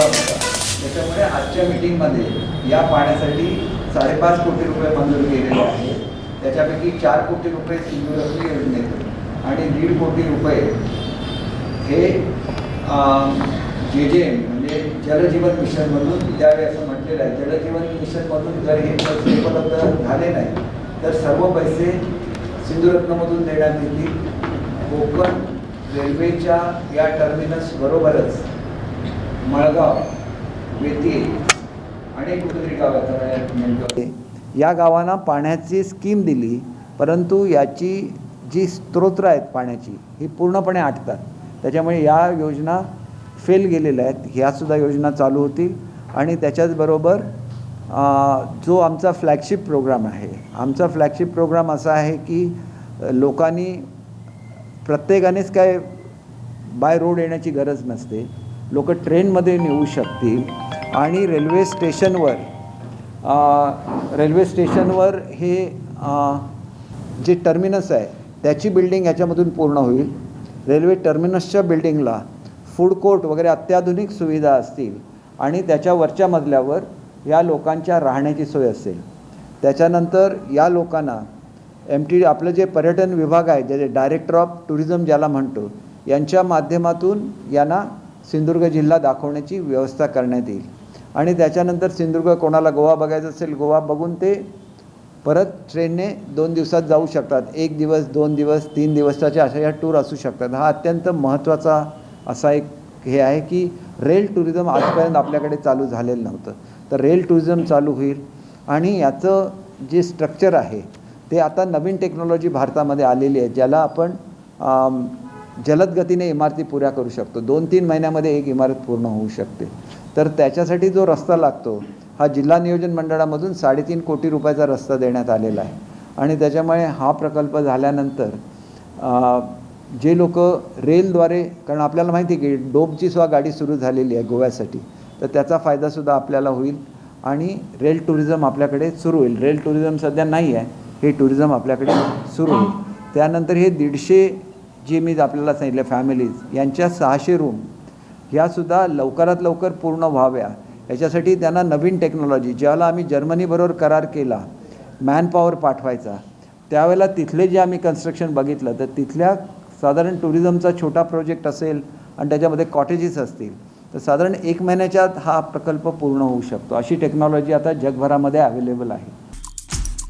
त्याच्यामुळे आजच्या मीटिंगमध्ये या पाण्यासाठी साडेपाच कोटी रुपये मंजूर केलेले आहेत. त्याच्यापैकी चार कोटी रुपये सिंधुदुर्ग योजनेत आणि दीड कोटी रुपये हे जे जे म्हणजे जलजीवन मिशनमधून द्यावे असं म्हटलेलं आहे. जलजीवन मिशनमधून जर हे पैसे उपलब्ध झाले नाही तर सर्व पैसे सिंधुरत्नमधून देण्यात येतील. कोकण रेल्वेच्या या टर्मिनस बरोबरच मळगाव येथील अनेक कुठेतरी गावात या गावांना पाण्याची स्कीम दिली परंतु याची जी स्तोत्र आहेत पाण्याची ही पूर्णपणे आटतात. त्याच्यामुळे या योजना फेल गेलेल्या आहेत. ह्यासुद्धा योजना चालू होतील. आणि त्याच्याचबरोबर जो आमचा फ्लॅगशिप प्रोग्राम आहे आमचा फ्लॅगशिप प्रोग्राम असा आहे की लोकांनी प्रत्येकानेच काय बाय रोड येण्याची गरज नसते. लोक ट्रेनमध्ये नेऊ शकतील. आणि रेल्वे स्टेशनवर रेल्वे स्टेशनवर हे जे टर्मिनस आहे त्याची बिल्डिंग ह्याच्यामधून पूर्ण होईल. रेल्वे टर्मिनसच्या बिल्डिंगला फूड कोर्ट वगैरे अत्याधुनिक सुविधा असतील आणि त्याच्या वरच्या मजल्यावर या लोकांच्या राहण्याची सोय असेल. त्याच्यानंतर या लोकांना एम टी आपलं जे पर्यटन विभाग आहे जे डायरेक्टर ऑफ टुरिझम ज्याला म्हणतो यांच्या माध्यमातून यांना सिंधुदुर्ग जिल्हा दाखवण्याची व्यवस्था करण्यात येईल. आणि त्याच्यानंतर सिंधुदुर्ग कोणाला गोवा बघायचं असेल गोवा बघून ते परत ट्रेनने दोन दिवसात जाऊ शकतात. एक दिवस दोन दिवस तीन दिवसाच्या अशा या टूर असू शकतात. हा अत्यंत महत्त्वाचा असा एक हे आहे की रेल टुरिझम आजपर्यंत आपल्याकडे चालू झालेलं नव्हतं. तर रेल टुरिझम चालू होईल आणि याचं जे स्ट्रक्चर आहे ते आता नवीन टेक्नॉलॉजी भारतामध्ये आलेली आहे ज्याला आपण जलद गतीने इमारती पुऱ्या करू शकतो. दोन तीन महिन्यामध्ये एक इमारत पूर्ण होऊ शकते. तर त्याच्यासाठी जो रस्ता लागतो हा जिल्हा नियोजन मंडळामधून साडेतीन कोटी रुपयाचा रस्ता देण्यात आलेला आहे. आणि त्याच्यामुळे हा प्रकल्प झाल्यानंतर जे लोक रेलद्वारे कारण आपल्याला माहिती आहे की डोबची सुद्धा गाडी सुरू झालेली आहे गोव्यासाठी तर त्याचा फायदासुद्धा आपल्याला होईल आणि रेल टुरिझम आपल्याकडे सुरू होईल. रेल टुरिझम सध्या नाही आहे हे टुरिझम आपल्याकडे सुरू होईल. त्यानंतर हे दीडशे जे मी आपल्याला सांगितलं फॅमिलीज यांच्या सहाशे रूम ह्यासुद्धा लवकरात लवकर पूर्ण व्हाव्या. याच्यासाठी त्यांना नवीन टेक्नॉलॉजी ज्याला आम्ही जर्मनीबरोबर करार केला मॅनपॉवर पाठवायचा. त्यावेळेला तिथले जे आम्ही कन्स्ट्रक्शन बघितलं तर तिथल्या साधारण टुरिझमचा छोटा प्रोजेक्ट असेल आणि त्याच्यामध्ये कॉटेजेस असतील तर साधारण एक महिन्याच्या आत हा प्रकल्प पूर्ण होऊ शकतो. अशी टेक्नॉलॉजी आता जगभरामध्ये अवेलेबल आहे.